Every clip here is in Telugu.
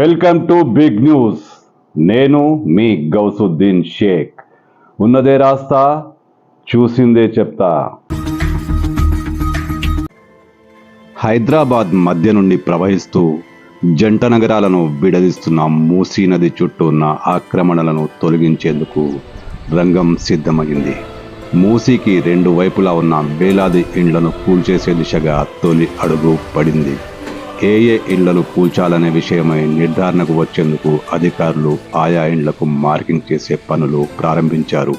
Welcome to big news. నేను మీ గౌసుద్దీన్ షేక్. ఉన్నదే రాస్తా చూసిందే చెప్తా. హైదరాబాద్ మధ్య నుండి ప్రవహిస్తూ జంట నగరాలను విడదీస్తున్న మూసీ నది చుట్టూ ఉన్న ఆక్రమణలను తొలగించేందుకు రంగం సిద్ధమైంది మూసీకి రెండు వైపులా ఉన్న వేలాది ఇండ్లను కూల్చేసే దిశగా తొలి అడుగు పడింది. ఏ ఏ ఇండ్లను కూల్చాలనే విషయమై నిర్ధారణకు వచ్చేందుకు అధికారులు ఆయా ఇండ్లకు మార్కింగ్ చేసే పనులు ప్రారంభించారు.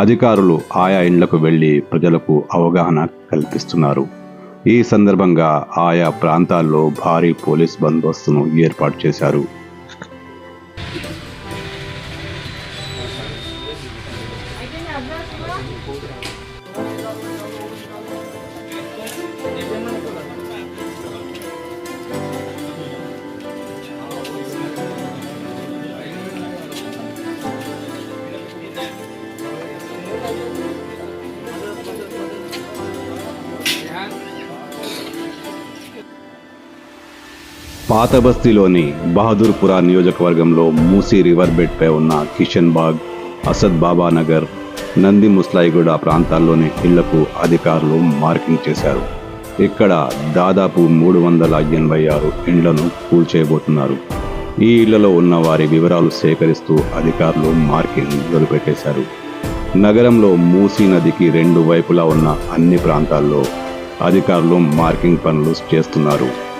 అధికారులు ఆయా ఇండ్లకు వెళ్ళి ప్రజలకు అవగాహన కల్పిస్తున్నారు. ఈ సందర్భంగా ఆయా ప్రాంతాల్లో భారీ పోలీస్ బందోబస్తును ఏర్పాటు చేశారు. పాత బస్తీలోని బహదూర్పురా నియోజకవర్గంలో మూసీ రివర్ బెడ్పై ఉన్న కిషన్ బాగ్ అసద్ బాబా నగర్ నంది ముస్లాయిగూడ ప్రాంతాల్లోని ఇళ్ళకు అధికారులు మార్కింగ్ చేశారు. ఇక్కడ దాదాపు మూడు వందల ఎనభై ఆరు ఇండ్లను కూల్చేయబోతున్నారు. ఈ ఇళ్ళలో ఉన్న వారి వివరాలు సేకరిస్తూ అధికారులు మార్కింగ్ మొదలుపెట్టేశారు. నగరంలో మూసీ నదికి రెండు వైపులా ఉన్న అన్ని ప్రాంతాల్లో అధికారులు మార్కింగ్ పనులు చేస్తున్నారు.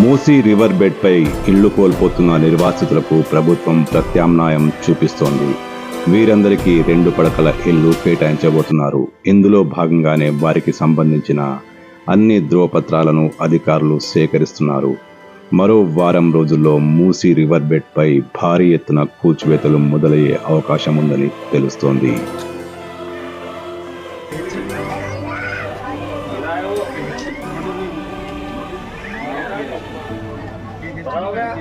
మూసీ రివర్ బెడ్పై ఇళ్ళు కోల్పోతున్న నిర్వాసితులకు ప్రభుత్వం ప్రత్యామ్నాయం చూపిస్తోంది. వీరందరికీ రెండు పడకల ఇల్లు కేటాయించబోతున్నారు. ఇందులో భాగంగానే వారికి సంబంధించిన అన్ని ధ్రువపత్రాలను అధికారులు సేకరిస్తున్నారు. మరో వారం రోజుల్లో మూసీ రివర్ బెడ్పై భారీ ఎత్తున కూల్చివేతలు మొదలయ్యే అవకాశం ఉందని తెలుస్తోంది. हो गया